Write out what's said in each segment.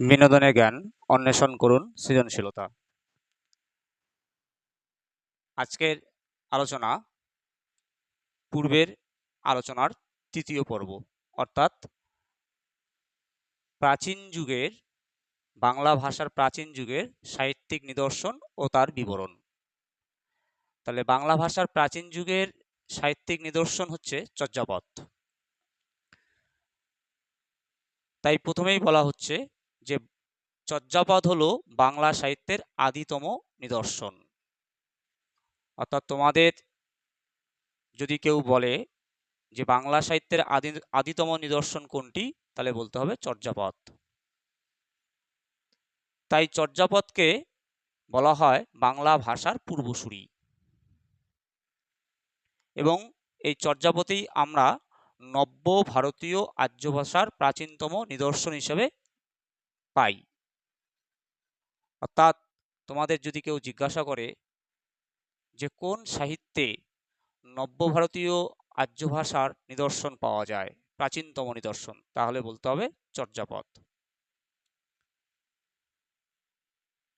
বিনোদনের জ্ঞান, অন্বেষণ করুন সৃজনশীলতা। আজকের আলোচনা পূর্বের আলোচনার তৃতীয় পর্ব, অর্থাৎ প্রাচীন যুগের, বাংলা ভাষার প্রাচীন যুগের সাহিত্যিক নিদর্শন ও তার বিবরণ। তাহলে বাংলা ভাষার প্রাচীন যুগের সাহিত্যিক নিদর্শন হচ্ছে চর্যাপদ। তাই প্রথমেই বলা হচ্ছে যে চর্যাপদ হলো বাংলা সাহিত্যের আদিতম নিদর্শন। অর্থাৎ তোমাদের যদি কেউ বলে যে বাংলা সাহিত্যের আদি, আদিতম নিদর্শন কোনটি, তাহলে বলতে হবে চর্যাপদ। তাই চর্যাপদকে বলা হয় বাংলা ভাষার পূর্বসূরি। এবং এই চর্যাপদেই আমরা নব্য ভারতীয় আর্য ভাষার প্রাচীনতম নিদর্শন হিসেবে পাই। অর্থাৎ তোমাদের যদি কেউ জিজ্ঞাসা করে যে কোন সাহিত্যে নব্য ভারতীয় আর্য ভাষার নিদর্শন পাওয়া যায়, প্রাচীনতম নিদর্শন, তাহলে বলতে হবে চর্যাপদ।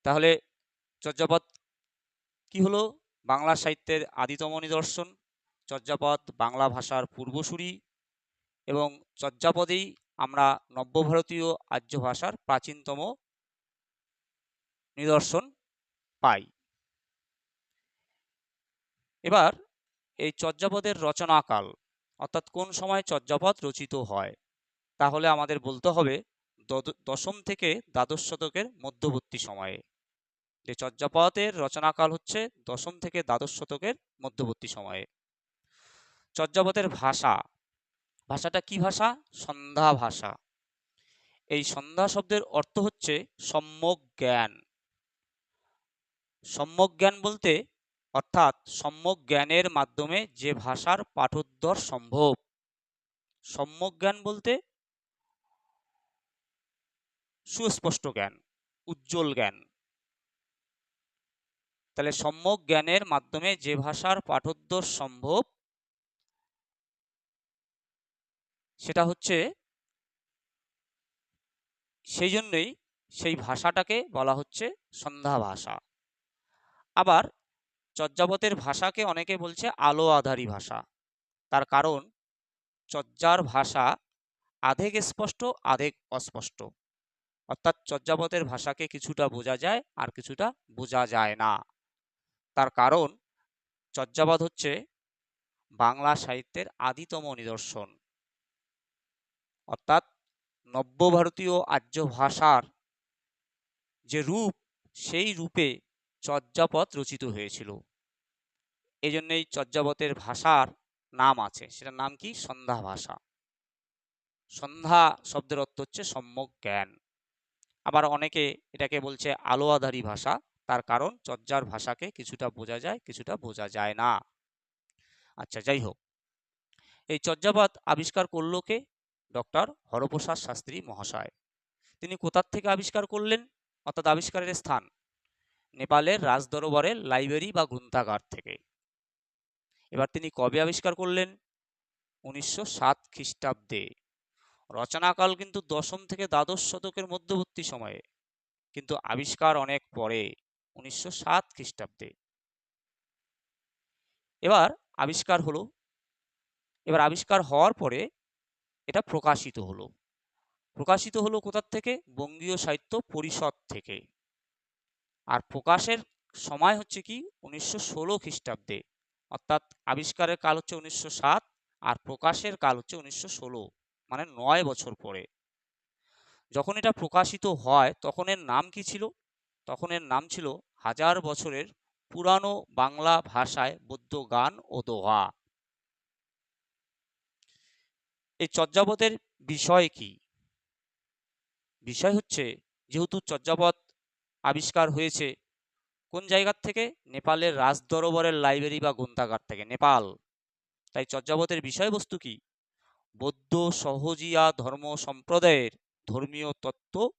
তাহলে চর্যাপদ কি হলো? বাংলা সাহিত্যের আদিতম নিদর্শন, চর্যাপদ বাংলা ভাষার পূর্বসূরি এবং চর্যাপদেই আমরা নব্যভারতীয় আর্য ভাষার প্রাচীনতম নিদর্শন পাই। এবার এই চর্যাপদের রচনাকাল, অর্থাৎ কোন সময় চর্যাপদ রচিত হয়, তাহলে আমাদের বলতে হবে দশম থেকে দ্বাদশ শতকের মধ্যবর্তী সময়ে। যে চর্যাপদের রচনাকাল হচ্ছে দশম থেকে দ্বাদশ শতকের মধ্যবর্তী সময়ে। চর্যাপদের ভাষা ভাষাটা কি ভাষা? সন্ধ্যা ভাষা। এই সন্ধ্যা শব্দের অর্থ হচ্ছে সম্যক জ্ঞান। সম্যক জ্ঞান বলতে, অর্থাৎ সম্যক জ্ঞানের মাধ্যমে যে ভাষার পাঠোদ্ধার সম্ভব। সম্যক জ্ঞান বলতে, সুস্পষ্ট জ্ঞান, উজ্জ্বল জ্ঞান। তাহলে সম্যক জ্ঞানের মাধ্যমে যে ভাষার পাঠোদ্ধার সম্ভব সেটা হচ্ছে সেই জন্যই সেই ভাষাটাকে বলা হচ্ছে সন্ধ্যা ভাষা। আবার চর্যাপতের ভাষাকে অনেকে বলছে আলো আধারী ভাষা। তার কারণ চর্যার ভাষা আধেক স্পষ্ট, আধেক অস্পষ্ট। অর্থাৎ চর্যাপতের ভাষাকে কিছুটা বোঝা যায় আর কিছুটা বোঝা যায় না। তার কারণ চর্যাপদ হচ্ছে বাংলা সাহিত্যের আদিতম নিদর্শন। অর্থাৎ নব্য ভারতীয় আর্য ভাষার যে রূপ, সেই রূপে চর্যাপদ রচিত হয়েছিল। এই জন্যই চর্যাপদের ভাষার নাম আছে। সেটার নাম কি? সন্ধ্যা ভাষা। সন্ধ্যা শব্দের অর্থ হচ্ছে সম্যক জ্ঞান। আবার অনেকে এটাকে বলছে আলো আধারী ভাষা। তার কারণ চর্যার ভাষাকে কিছুটা বোঝা যায়, কিছুটা বোঝা যায় না। আচ্ছা যাই হোক। এই চর্যাপদ আবিষ্কার করল কে? ডক্টর হরপ্রসাদ শাস্ত্রী মহাশয়। তিনি কোথার থেকে আবিষ্কার করলেন? অর্থাৎ আবিষ্কারের স্থান। নেপালের রাজদরবারের লাইব্রেরি বা গ্রন্থাগার থেকে। এবার তিনি কবে আবিষ্কার করলেন? উনিশশো সাত খ্রিস্টাব্দে। রচনাকাল কিন্তু দশম থেকে দ্বাদশ শতকের মধ্যবর্তী সময়ে। কিন্তু আবিষ্কার অনেক পরে, উনিশশো সাত খ্রিস্টাব্দে। এবার আবিষ্কার হলো। এবার আবিষ্কার হওয়ার পরে এটা প্রকাশিত হলো। প্রকাশিত হলো কোথার থেকে? বঙ্গীয় সাহিত্য পরিষদ থেকে। আর প্রকাশের সময় হচ্ছে কি? উনিশশো ষোলো খ্রিস্টাব্দে। অর্থাৎ আবিষ্কারের কাল হচ্ছে উনিশশো সাত আর প্রকাশের কাল হচ্ছে উনিশশো ষোলো মানে নয় বছর পরে। যখন এটা প্রকাশিত হয়, তখন এর নাম কি ছিল? তখন এর নাম ছিল হাজার বছরের পুরানো বাংলা ভাষায় বৌদ্ধ গান ও দোহা। এই চর্যাপদের বিষয় কি? বিষয় হচ্ছে, যেহেতু চর্যাপদ আবিষ্কার হয়েছে, কোন জায়গার থেকে? নেপালের রাজ রাজদরবারের লাইব্রেরি বা গ্রন্থাগার থেকে, নেপাল। তাই চর্যাপদের বিষয়বস্তু কি? বৌদ্ধ সহজিয়া ধর্ম সম্প্রদায়ের ধর্মীয় তত্ত্ব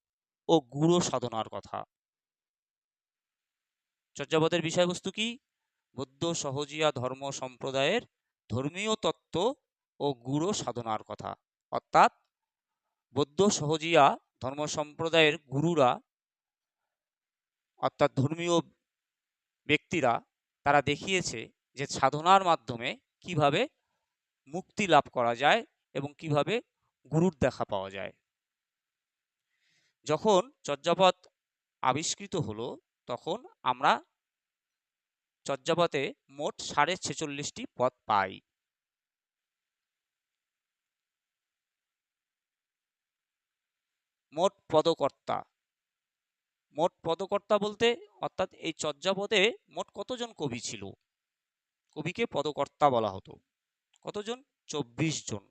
ও গুরু সাধনার কথা। চর্যাপদের বিষয়বস্তু কি? বৌদ্ধ সহজিয়া ধর্ম সম্প্রদায়ের ধর্মীয় তত্ত্ব ও গুরু সাধনার কথা। অর্থাৎ বৌদ্ধ সহজিয়া ধর্ম সম্প্রদায়ের গুরুরা, অর্থাৎ ধর্মীয় ব্যক্তিরা, তারা দেখিয়েছে যে সাধনার মাধ্যমে কীভাবে মুক্তি লাভ করা যায় এবং কীভাবে গুরুর দেখা পাওয়া যায়। যখন চর্যাপদ আবিষ্কৃত হলো, তখন আমরা চর্যাপদে মোট সাড়ে ছেচল্লিশটি পদ পাই। মোট পদকর্তা। মোট পদকর্তা বলতে অর্থাৎ এই চর্যাপদে মোট কতজন কবি ছিল? কবিকে পদকর্তা বলা হতো। কতজন? চব্বিশ জন।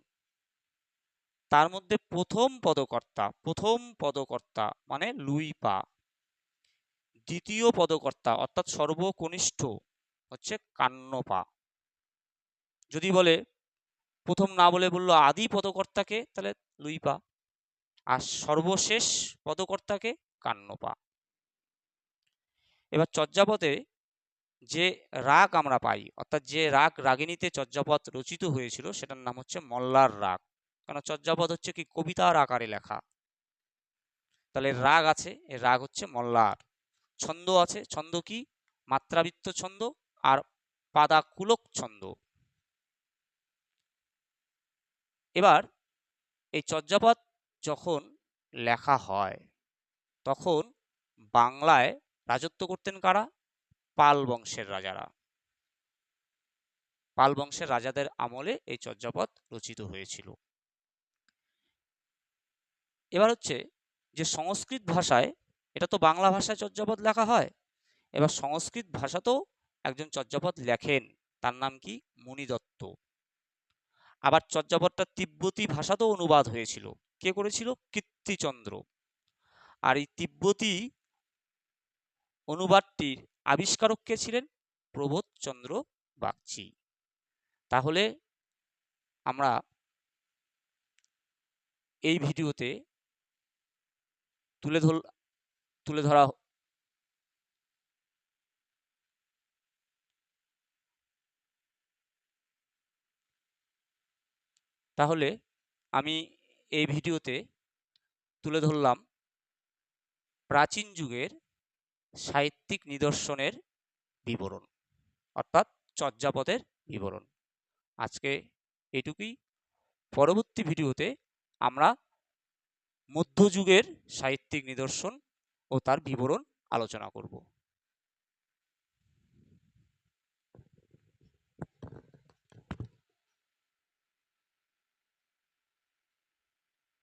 তার মধ্যে প্রথম পদকর্তা প্রথম পদকর্তা মানে লুই পা। দ্বিতীয় পদকর্তা অর্থাৎ সর্বকনিষ্ঠ হচ্ছে কান্নপা যদি বলে, প্রথম না বলে বলল আদি পদকর্তাকে, তাহলে লুই পা। আর সর্বশেষ পদকর্তাকে কান্নপা। এবার চর্যাপদে যে রাগ আমরা পাই, অর্থাৎ যে রাগ রাগিনীতে চর্যাপদ রচিত হয়েছিল, সেটার নাম হচ্ছে মল্লার রাগ। কেন চর্যাপদ হচ্ছে কি কবিতার আকারে লেখা। তাহলে রাগ আছে এর রাগ হচ্ছে মল্লার। ছন্দ আছে, ছন্দ কি? মাত্রাবৃত্ত ছন্দ আর পাদাকুলক ছন্দ। এবার এই চর্যাপদ যখন লেখা হয়, তখন বাংলায় রাজত্ব করতেন কারা? পাল বংশের রাজারা। পাল বংশের রাজাদের আমলে এই চর্যাপদ রচিত হয়েছিল। এবার হচ্ছে যে সংস্কৃত ভাষায়, এটা তো বাংলা ভাষায় চর্যাপদ লেখা হয়। এবার সংস্কৃত ভাষাতেও একজন চর্যাপদ লেখেন, তার নাম কি? মণিদত্ত আবার চর্যাপদটা তিব্বতী ভাষাতেও অনুবাদ হয়েছিল। কে করেছিল? কীর্তিচন্দ্র। আর এই তিব্বতী অনুবাদটির আবিষ্কারক কে ছিলেন? প্রবোধচন্দ্র বাগচি। তাহলে আমরা এই ভিডিওতে তুলে ধর তুলে ধরা তাহলে আমি এই ভিডিওতে তুলে ধরলাম প্রাচীন যুগের সাহিত্যিক নিদর্শনের বিবরণ, অর্থাৎ চর্যাপদের বিবরণ। আজকে এটুকুই। পরবর্তী ভিডিওতে আমরা মধ্যযুগের সাহিত্যিক নিদর্শন ও তার বিবরণ আলোচনা করব।